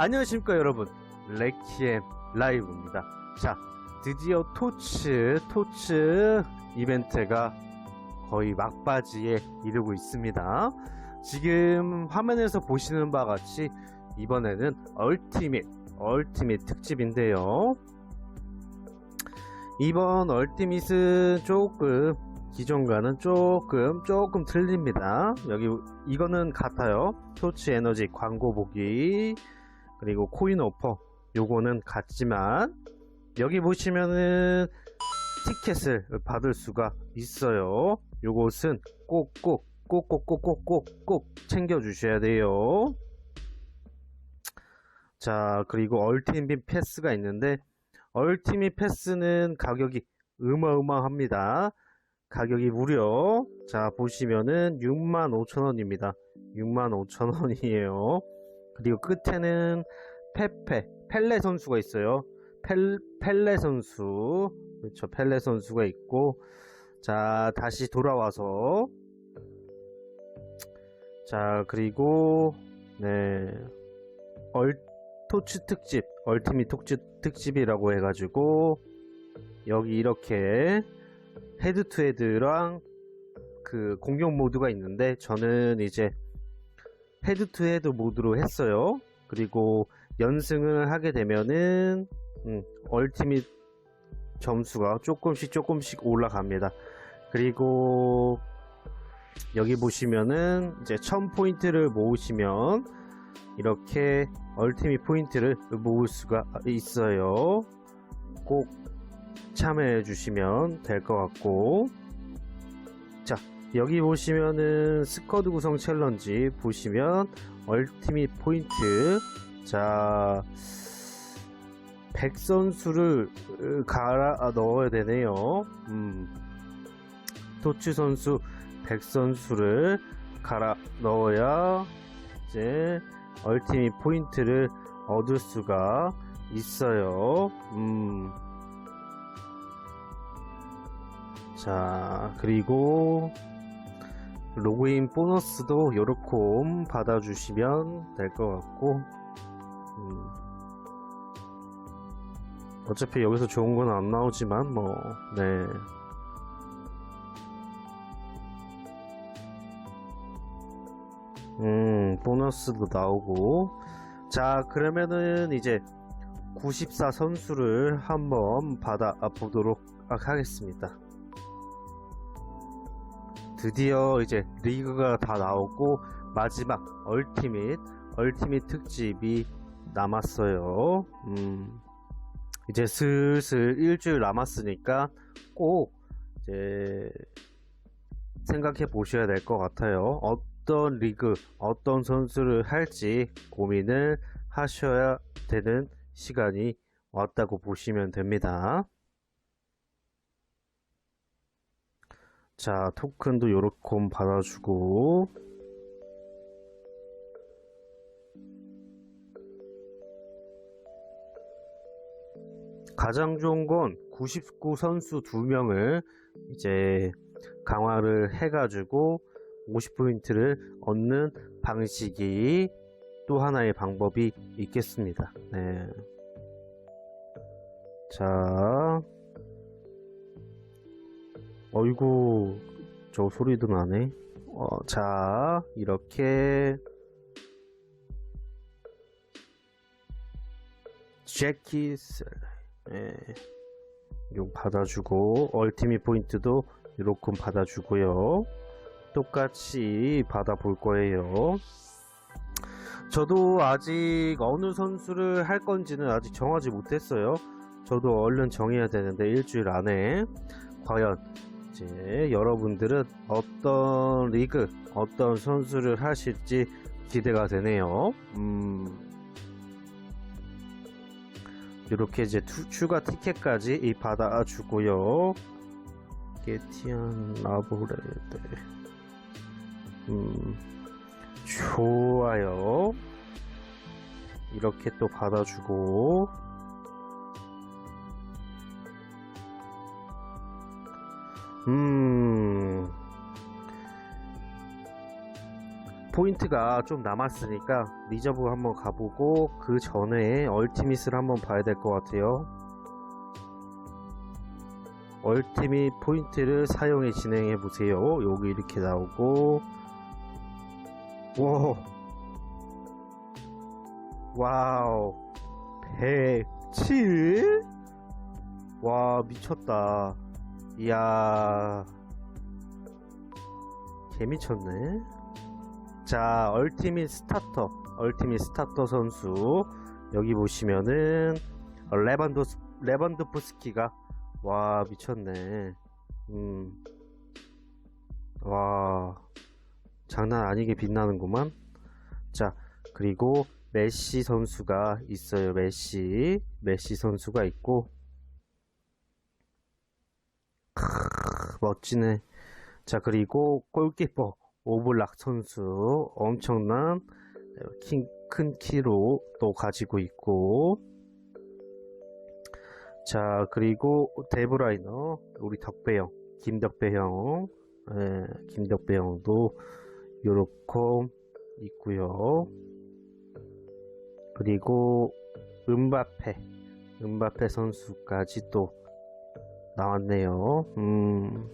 안녕하십니까 여러분. 렉키엠 라이브입니다. 자 드디어 토츠 토츠 이벤트가 거의 막바지에 이르고 있습니다. 지금 화면에서 보시는 바와 같이 이번에는 얼티밋 얼티밋 특집인데요. 이번 얼티밋은 조금 기존과는 조금 조금 틀립니다. 여기 이거는 같아요. 토치 에너지 광고 보기 그리고 코인 오퍼 요거는 같지만 여기 보시면은 티켓을 받을 수가 있어요. 요것은 꼭꼭 꼭꼭꼭꼭꼭꼭 챙겨 주셔야 돼요. 자 그리고 얼티밋 패스가 있는데 얼티밋 패스는 가격이 어마어마합니다. 가격이 무려 자 보시면은 65,000원입니다. 65,000원이에요 그리고 끝에는 페페 펠레 선수가 있어요. 펠, 펠레 선수. 그렇죠. 펠레 선수가 있고. 자 다시 돌아와서. 자 그리고 네. 얼토츠 특집 얼티밋 토츠 특집이라고 해가지고 여기 이렇게 헤드 투 헤드랑 그 공격 모드가 있는데 저는 이제 헤드 투 헤드 모드로 했어요. 그리고 연승을 하게 되면은 음, 얼티밋 점수가 조금씩 조금씩 올라갑니다. 그리고 여기 보시면은 이제 1000포인트를 모으시면 이렇게 얼티밋 포인트를 모을 수가 있어요. 꼭 참여해 주시면 될 것 같고 자 여기 보시면은 스쿼드 구성 챌린지 보시면 얼티밋 포인트. 자 100선수를 갈아 넣어야 되네요. 음, 토치 선수 100선수를 갈아 넣어야 이제 얼티밋 포인트를 얻을 수가 있어요. 음. 자 그리고 로그인 보너스도 요렇게 받아주시면 될 것 같고 음. 어차피 여기서 좋은 건 안 나오지만 뭐 네. 음 보너스도 나오고 자 그러면은 이제 94 선수를 한번 받아 보도록 하겠습니다 드디어 이제 리그가 다 나오고 마지막 얼티밋 얼티밋 특집이 남았어요. 음, 이제 슬슬 일주일 남았으니까 꼭 이제 생각해 보셔야 될 것 같아요. 어떤 리그, 어떤 선수를 할지 고민을 하셔야 되는 시간이 왔다고 보시면 됩니다. 자 토큰도 요렇게 받아주고 가장 좋은 건 99 선수 2명을 이제 강화를 해가지고 50포인트를 얻는 방식이 또 하나의 방법이 있겠습니다. 네. 자, 어이구 저 소리도 나네 어, 자 이렇게. 재킷을 예, 요 받아주고 얼티밋 포인트도 이렇게 받아주고요. 똑같이 받아볼 거예요. 저도 아직 어느 선수를 할 건지는 아직 정하지 못했어요. 저도 얼른 정해야 되는데 일주일 안에. 과연 이제 여러분들은 어떤 리그, 어떤 선수를 하실지 기대가 되네요. 음, 이렇게 이제 투, 추가 티켓까지 받아주고요. 게티안 라보레드. 음, 좋아요. 이렇게 또 받아주고, 음 포인트가 좀 남았으니까 리저브 한번 가보고 그 전에 얼티밋을 한번 봐야 될 것 같아요. 얼티밋 포인트를 사용해 진행해 보세요. 여기 이렇게 나오고 와 와우 107? 와 미쳤다 이야. 개미쳤네. 자 얼티밋 스타터 얼티밋 스타터 선수. 여기 보시면은 어, 레반도 레반도프스키가 와 미쳤네. 음. 와 장난 아니게 빛나는구만. 자 그리고 메시 선수가 있어요 메시. 메시 선수가 있고 크, 멋지네. 자 그리고 골키퍼 오블락 선수 엄청난 킹, 큰 키로 또 가지고 있고. 자 그리고 데브라이너 우리 덕배형 김덕배 형 예, 김덕배 형도 요렇게 있고요. 그리고 은바페 은바페 선수까지 또 나왔네요. 음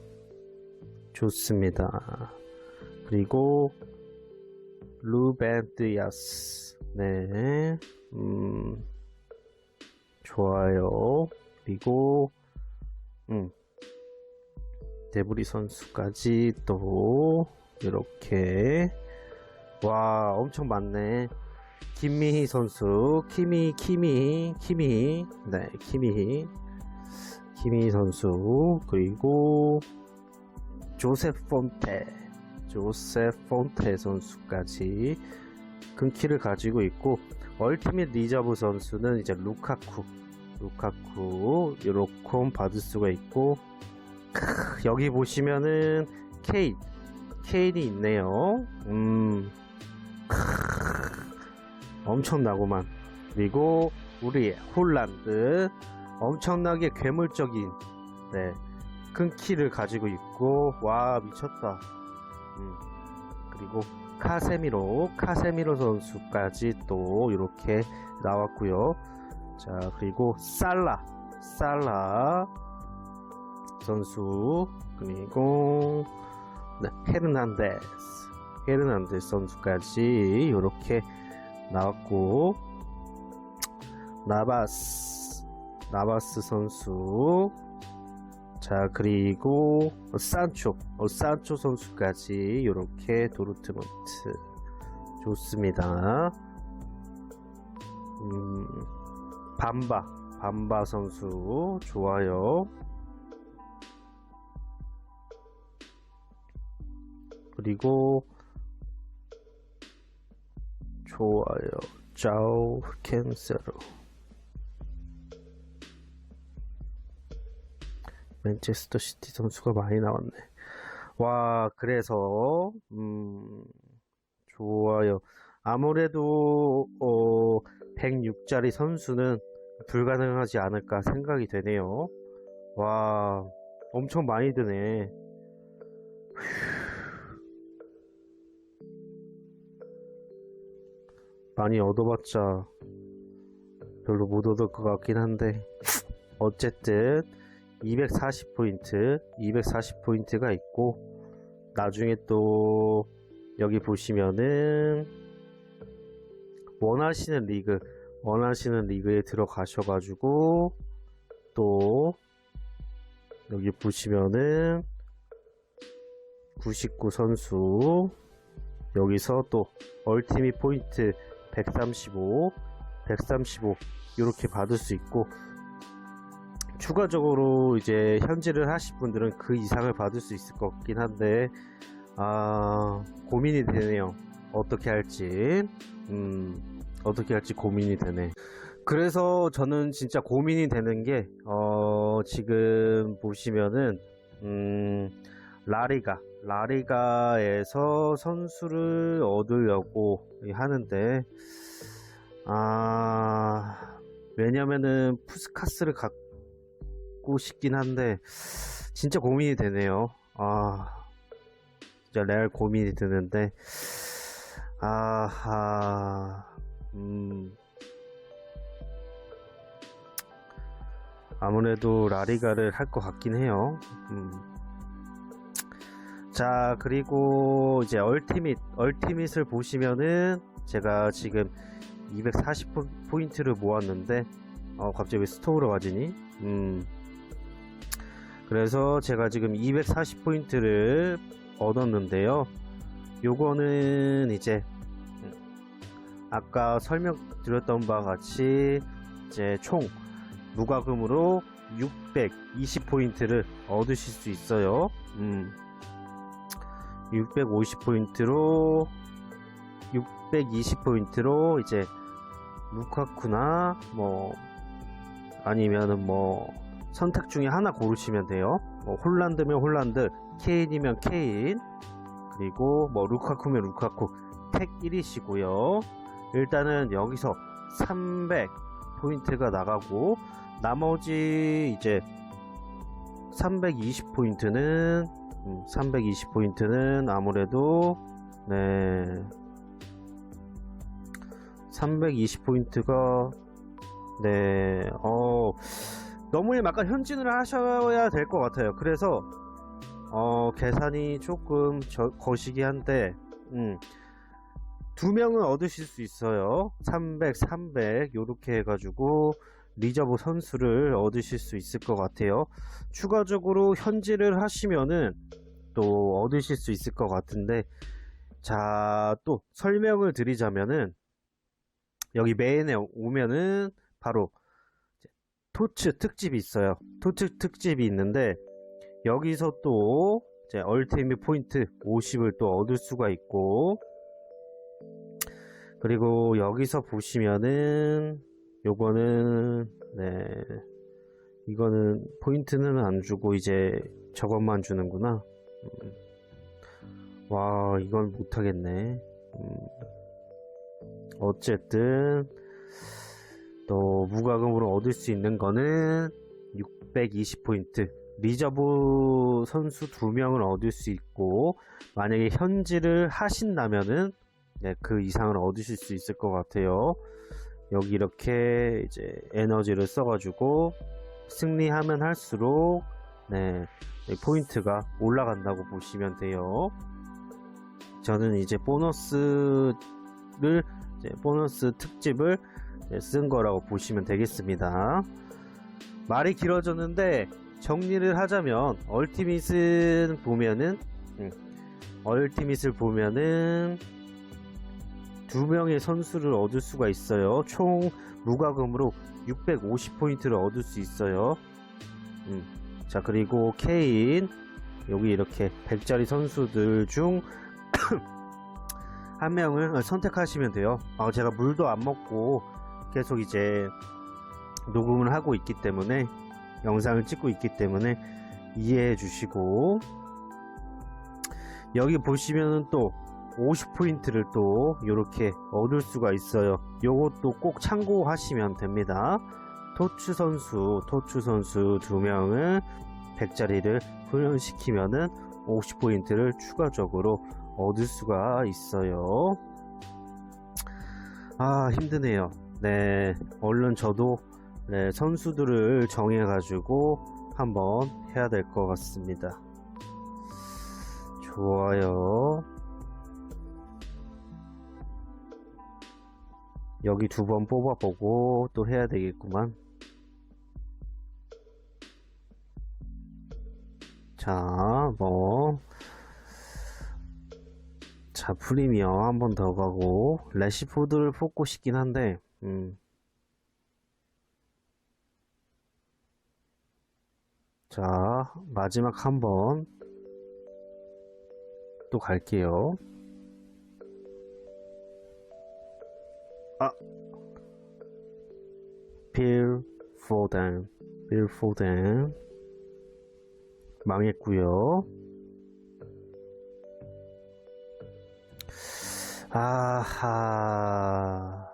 좋습니다. 그리고 루벤 드야스. 네 음, 좋아요. 그리고 음, 데브리 선수까지 또 이렇게. 와 엄청 많네. 김미희 선수 키미 키미 키미. 네 키미 키미 선수 그리고 조셉 폰테 조셉 폰테 선수까지 큰 키를 가지고 있고 얼티밋 리저브 선수는 이제 루카쿠 루카쿠 요렇게 받을 수가 있고 크, 여기 보시면은 케인 케인이 있네요. 음 크, 엄청나고만. 그리고 우리 홀란드 엄청나게 괴물적인 네, 큰 키를 가지고 있고 와 미쳤다. 음, 그리고 카세미로 카세미로 선수까지 또 이렇게 나왔고요. 자 그리고 살라 살라 선수 그리고 네, 헤르난데스 헤르난데스 선수까지 이렇게 나왔고 나바스 나바스 선수. 자 그리고 산초 어, 산초 선수까지 이렇게 도르트문트. 좋습니다. 음, 밤바 밤바 선수. 좋아요. 그리고 좋아요. 자우 캔세로 맨체스터 시티 선수가 많이 나왔네. 와 그래서 음 좋아요. 아무래도 어 106짜리 선수는 불가능하지 않을까 생각이 되네요. 와 엄청 많이 드네. 많이 얻어봤자 별로 못 얻을 것 같긴 한데 어쨌든 240포인트 240포인트가 있고 나중에 또 여기 보시면은 원하시는 리그 원하시는 리그에 들어가셔 가지고 또 여기 보시면은 99 선수 여기서 또 얼티밋 포인트 135 135 이렇게 받을 수 있고 추가적으로 이제 현질을 하실 분들은 그 이상을 받을 수 있을 것 같긴 한데 아 고민이 되네요. 어떻게 할지. 음 어떻게 할지 고민이 되네. 그래서 저는 진짜 고민이 되는 게 어, 지금 보시면은 음 라리가 라리가에서 선수를 얻으려고 하는데 아 왜냐면은 푸스카스를 갖고 싶긴 한데 진짜 고민이 되네요 아 진짜 레알 고민이 드는데 아하, 음. 아무래도 라리가를 할 것 같긴 해요. 음. 자, 그리고 이제 얼티밋, 얼티밋을 보시면은 제가 지금 240 포인트를 모았는데, 어, 갑자기 왜 스토어로 가지니? 음. 그래서 제가 지금 240포인트를 얻었는데요. 요거는 이제 아까 설명드렸던 바와 같이 이제 총 무과금으로 620포인트를 얻으실 수 있어요. 음. 650포인트로 620포인트로 이제 루카쿠나 뭐 아니면은 뭐 선택 중에 하나 고르시면 돼요. 뭐 홀란드면 홀란드, 케인이면 케인, 그리고 뭐 루카쿠면 루카쿠 택 1이시고요. 일단은 여기서 300 포인트가 나가고 나머지 이제 320 포인트는 320 포인트는 아무래도 네 320 포인트가 네 어 너무 약간 현진을 하셔야 될 것 같아요. 그래서 어, 계산이 조금 저, 거시기 한데, 음, 두 명은 얻으실 수 있어요. 300, 300, 요렇게 해가지고, 리저브 선수를 얻으실 수 있을 것 같아요. 추가적으로 현질을 하시면은 또 얻으실 수 있을 것 같은데, 자, 또 설명을 드리자면은, 여기 메인에 오면은 바로 토츠 특집이 있어요. 토츠 특집이 있는데, 여기서 또 이제 얼티밋 포인트 50을 또 얻을 수가 있고 그리고 여기서 보시면은 요거는 네 이거는 포인트는 안 주고 이제 저것만 주는구나 음. 와 이건 못하겠네 음. 어쨌든 또 무과금으로 얻을 수 있는 거는 620포인트 리저브 선수 두 명을 얻을 수 있고 만약에 현질을 하신다면은 네, 그 이상을 얻으실 수 있을 것 같아요. 여기 이렇게 이제 에너지를 써가지고 승리하면 할수록 네, 포인트가 올라간다고 보시면 돼요. 저는 이제 보너스를 이제 보너스 특집을 쓴 거라고 보시면 되겠습니다. 말이 길어졌는데 정리를 하자면 얼티밋은 보면은 음, 얼티밋을 보면은 두 명의 선수를 얻을 수가 있어요. 총 무과금으로 650포인트를 얻을 수 있어요. 음, 자 그리고 케인 여기 이렇게 100짜리 선수들 중 한 명을 선택하시면 돼요. 아, 제가 물도 안 먹고 계속 이제 녹음을 하고 있기 때문에 영상을 찍고 있기 때문에 이해해 주시고. 여기 보시면은 또 50포인트를 또 이렇게 얻을 수가 있어요. 요것도 꼭 참고하시면 됩니다. 토추 선수 토추 선수 두 명을 100짜리를 훈련시키면은 50포인트를 추가적으로 얻을 수가 있어요. 아 힘드네요 네 얼른 저도 네, 선수들을 정해가지고 한번 해야 될 것 같습니다. 좋아요. 여기 두 번 뽑아보고 또 해야 되겠구만. 자, 뭐. 자, 프리미어 한 번 더 가고, 레시포드를 뽑고 싶긴 한데, 음. 자, 마지막 한 번 또 갈게요. 아, 빌 포덴, 빌 포덴 망했고요. 아하,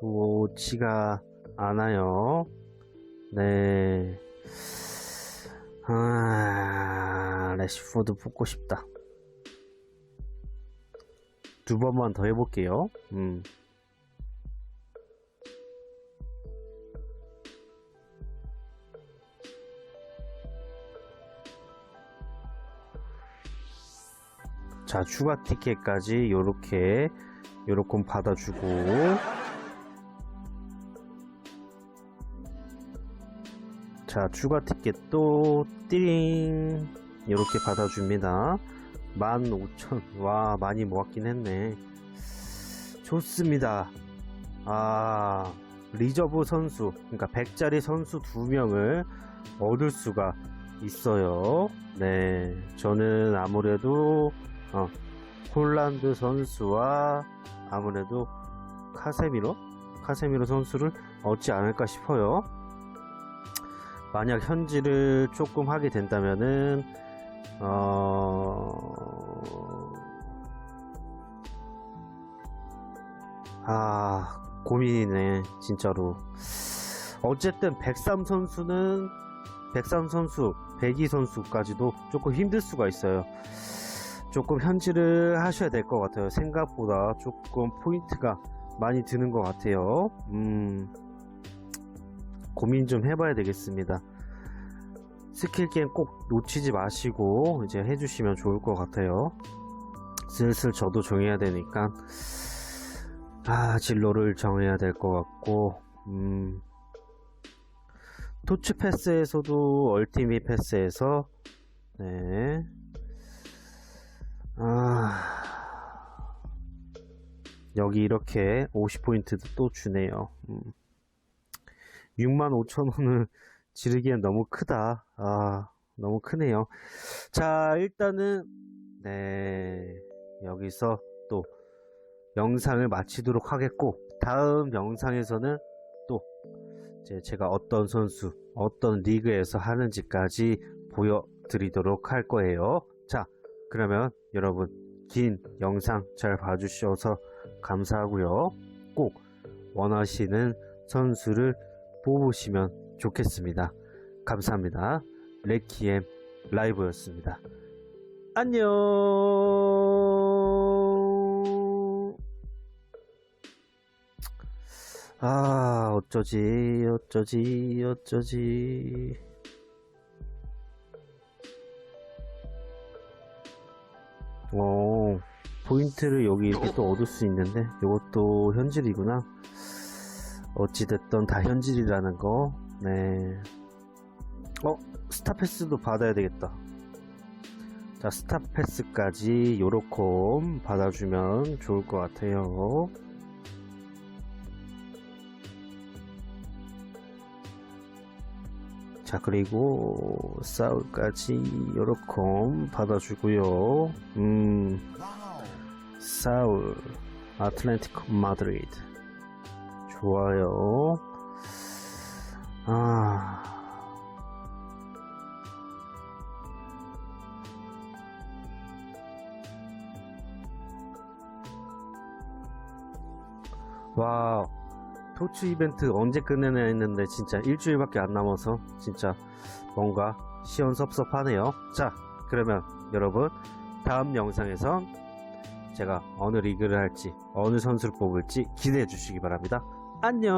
좋지가 않아요. 네. 아, 레시포드 뽑고 싶다. 두 번만 더 해볼게요. 음. 자, 추가 티켓까지 요렇게, 요렇게 받아주고, 자, 추가 티켓도 띠링 이렇게 받아줍니다. 15,000. 와, 많이 모았긴 했네. 좋습니다. 아, 리저브 선수, 그러니까 100짜리 선수 2명을 얻을 수가 있어요. 네, 저는 아무래도 어, 폴란드 선수와 아무래도 카세미로 카세미로 선수를 얻지 않을까 싶어요. 만약 현질을 조금 하게 된다면은 어... 아 고민이네 진짜로. 어쨌든 103 선수는 103 선수 102 선수까지도 조금 힘들 수가 있어요. 조금 현질을 하셔야 될 것 같아요. 생각보다 조금 포인트가 많이 드는 것 같아요. 음 고민 좀 해봐야 되겠습니다. 스킬 게임 꼭 놓치지 마시고 이제 해주시면 좋을 것 같아요. 슬슬 저도 정해야 되니까 아 진로를 정해야 될 것 같고 음 토치 패스에서도 얼티밋 패스에서 네. 아 여기 이렇게 50포인트도 또 주네요. 음. 65,000원을 지르기엔 너무 크다. 아, 너무 크네요. 자, 일단은, 네, 여기서 또 영상을 마치도록 하겠고, 다음 영상에서는 또 제가 어떤 선수, 어떤 리그에서 하는지까지 보여드리도록 할 거예요. 자, 그러면 여러분, 긴 영상 잘 봐주셔서 감사하고요. 꼭 원하시는 선수를 뽑으시면 좋겠습니다. 감사합니다. 레키엠 라이브였습니다. 안녕. 아, 어쩌지, 어쩌지, 어쩌지. 어, 포인트를 여기 이렇게 또 얻을 수 있는데, 이것도 현질이구나. 어찌됐든 다 현질이라는 거. 네. 어, 스타패스도 받아야 되겠다. 자, 스타패스까지 요렇게 받아주면 좋을 것 같아요. 자, 그리고 사울까지 요렇게 받아주고요. 음, 사울, 아틀란티코 마드리드. 좋아요. 아. 와, 토츠 이벤트 언제 끝내냐 했는데 진짜 일주일밖에 안 남아서 진짜 뭔가 시원섭섭하네요. 자, 그러면 여러분 다음 영상에선 제가 어느 리그를 할지 어느 선수를 뽑을지 기대해 주시기 바랍니다. 안녕.